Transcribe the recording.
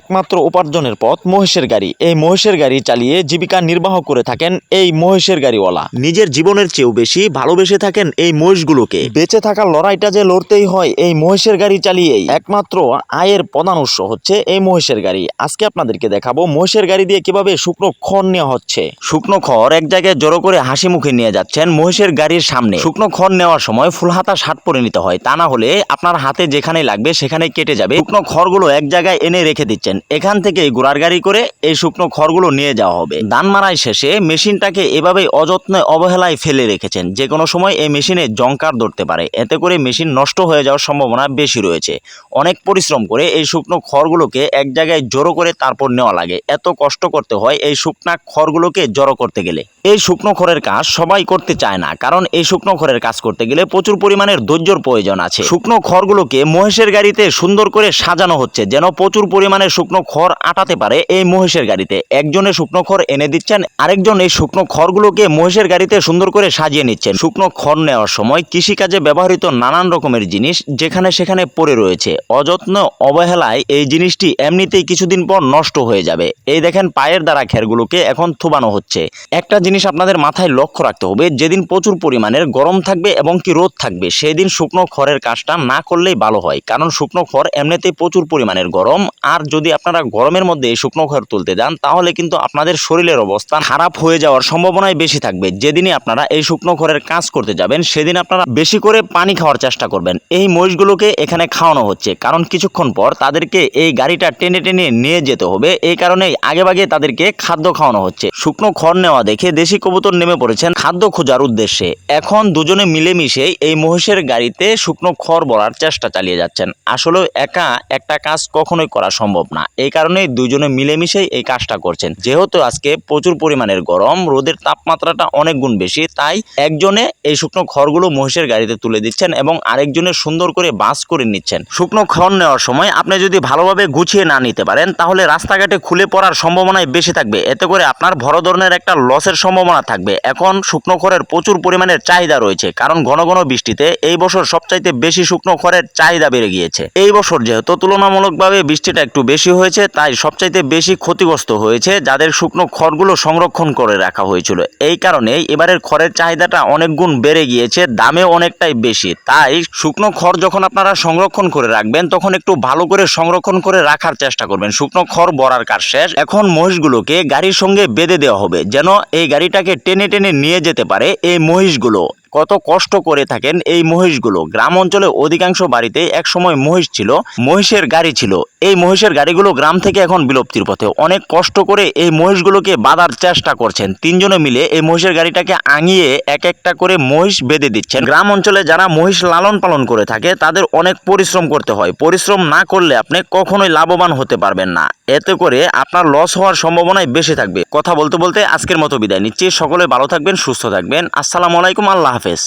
একমাত্র উপার্জনের পথ মহিষের গাড়ি। এই মহিষের গাড়ি চালিয়ে জীবিকা নির্বাহ করে থাকেন এই মহিষের গাড়িওয়ালা। নিজের জীবনের চেয়েও বেশি ভালোবেসে থাকেন এই মহিষগুলোকে। বেঁচে থাকার লড়াইটা যে লড়তেই হয় এই মহিষের গাড়ি চালিয়েই একমাত্র আয়ের প্রধান উৎস হচ্ছে এই মহিষের গাড়ি। আজকে আপনাদেরকে দেখাবো মহিষের গাড়ি দিয়ে কীভাবে শুকনো খড় নেওয়া হচ্ছে। শুকনো খড় এক জায়গায় জড়ো করে হাসি মুখে নিয়ে যাচ্ছেন মহিষের গাড়ির সামনে। শুকনো খড় নেওয়ার সময় ফুলহাতা শার্ট পরে নিতে হয়। তা না হলে আপনার হাতে যেখানে লাগবে সেখানে কেটে যাবে। শুকনো খড়গুলো এক জায়গায় এনে রেখে দিচ্ছেন। এখান থেকে ঘোড়ার গাড়ি করে এই শুকনো খড়গুলো নিয়ে যাওয়া হবে। ধান মারাই শেষে মেশিনটাকে এভাবেই অযত্নে অবহেলায় ফেলে রেখেছেন। যে কোনো সময় এই মেশিনে জংকার ধরতে পারে। এতে করে মেশিন নষ্ট হয়ে যাওয়ার সম্ভাবনা বেশি রয়েছে। অনেক পরিশ্রম করে এই শুকনো খড়গুলোকে এক জায়গায় জড়ো করে তারপর নেওয়া লাগে। এত কষ্ট করতে হয় এই শুকনা খড়গুলোকে জড়ো করতে গেলে। এই শুকনো খড়ের কাজ সবাই করতে চায় না, কারণ এই শুকনো খড়ের কাজ করতে গেলে প্রচুর পরিমাণের ধৈর্যর প্রয়োজন আছে। শুকনো খড়গুলোকে মহেশের গাড়িতে সুন্দর করে সাজানো হচ্ছে, যেন প্রচুর পরিমাণে শুকনো খড় আটাতে পারে এই মহেশের গাড়িতে। একজনে শুকনো খড় এনে দিচ্ছেন, আরেকজন এই শুকনো খড়গুলোকে মহেশের গাড়িতে সুন্দর করে সাজিয়ে নিচ্ছেন। শুকনো খড় নেওয়ার সময় কৃষিকাজে ব্যবহৃত নানান রকমের জিনিস যেখানে সেখানে পড়ে রয়েছে। অযত্ন অবহেলায় এই জিনিসটি এমনিতেই কিছুদিন পর নষ্ট হয়ে যাবে। এই দেখেন পায়ের দ্বারা খেরগুলোকে এখন থুবানো হচ্ছে। একটা জিনিস আপনাদের মাথায় লক্ষ্য রাখতে হবে, যেদিন প্রচুর পরিমাণের গরম থাকবে এবং কি রোদ থাকবে সেই দিন শুকনো খড়ের কাজটা না করলেই ভালো হয়। কারণ শুকনো খড় এমনিতেই প্রচুর পরিমাণের গরম, আর যদি আপনারা গরমের মধ্যে শুকনো খড় তুলতে যান, তাহলে কিন্তু আপনাদের শরীরের অবস্থা খারাপ হয়ে যাওয়ার সম্ভাবনাই বেশি থাকবে। যেদিনই আপনারা এই শুকনো খড়ের কাজ করতে যাবেন, সেদিন আপনারা বেশি করে পানি খাওয়ার চেষ্টা করবেন। এই মহিষগুলোকে এখানে খাওয়ানো হচ্ছে, কারণ কিছুক্ষণ পর তাদেরকে এই গাড়িটা টেনে টেনে নিয়ে যেতে হবে। এই কারণেই আগেভাগে তাদেরকে খাদ্য খাওয়ানো হচ্ছে। শুকনো খড় নেওয়া দেখে দেশি কবুতর নেমে পড়েছেন খাদ্য খোঁজার উদ্দেশ্যে। এখন দুজনে মিলেমিশে এই মহিষের গাড়িতে শুকনো খড় বলার চেষ্টা চালিয়ে যাচ্ছেন। আসলে একা একটা কাজ কখনোই করা সম্ভব না। এই কারণেই দুজনে মিলেমিশেই এই কাজটা করছেন। যেহেতু আজকে প্রচুর পরিমাণের গরম, রোদের তাপমাত্রাটা অনেক গুণ বেশি, তাই একজনে এই শুকনো খড়গুলো মহিষের গাড়িতে তুলে দিচ্ছেন এবং আরেকজনে সুন্দর করে বাস করে নিচ্ছেন। শুকনো খড় নেওয়ার সময় আপনি যদি ভালোভাবে গুছিয়ে না নিতে পারেন, তাহলে রাস্তাঘাটে খুলে পড়ার সম্ভাবনাই বেশি থাকবে। এতে করে আপনার বড় ধরনের একটা লসের সম্ভাবনা থাকবে। এখন শুকনো খড়ের প্রচুর পরিমাণের চাহিদা রয়েছে, কারণ ঘন ঘন বৃষ্টিতে এই বছর সবচাইতে বেশি শুকনো খড়ের চাহিদা বেড়ে গিয়েছে। এই বছর যেহেতু তুলনামূলকভাবে বৃষ্টিটা একটু বেশি হয়েছে, তাই সবচাইতে বেশি ক্ষতিগ্রস্ত হয়েছে যাদের শুকনো খড়গুলো সংরক্ষণ করে রাখা হয়েছিল। এই কারণে এবারের খড়ের চাহিদাটা অনেক গুণ বেড়ে গিয়েছে, দামে অনেকটাই বেশি। তাই শুকনো খড় যখন আপনারা সংরক্ষণ করে রাখবেন, তখন একটু ভালো করে সংরক্ষণ করে রাখার চেষ্টা করবেন। শুকনো খড় বড়ার কাজ শেষ। এখন মহিষগুলোকে গাড়ির সঙ্গে বেঁধে দেওয়া হবে, যেন এই গাড়িটাকে টেনে টেনে নিয়ে যেতে পারে এই মহিষগুলো। কত কষ্ট করে থাকেন এই মহিষগুলো। গ্রাম অঞ্চলে অধিকাংশ বাড়িতে এক সময় মহিষ ছিল, মহিষের গাড়ি ছিল। এই মহিষের গাড়িগুলো গ্রাম থেকে এখন বিলুপ্তির পথে। অনেক কষ্ট করে এই মহিষগুলোকে বাঁধার চেষ্টা করছেন। তিনজনে মিলে এই মহিষের গাড়িটাকে আঙিয়ে এক একটা করে মহিষ বেঁধে দিচ্ছেন। গ্রাম অঞ্চলে যারা মহিষ লালন পালন করে থাকে, তাদের অনেক পরিশ্রম করতে হয়। পরিশ্রম না করলে আপনি কখনোই লাভবান হতে পারবেন না। এতে করে আপনার লস হওয়ার সম্ভাবনাই বেশি থাকবে। কথা বলতে বলতে আজকের মতো বিদায় নিচ্ছি। সকলে ভালো থাকবেন, সুস্থ থাকবেন। আসসালামু আলাইকুম, আল্লাহ হাফেজ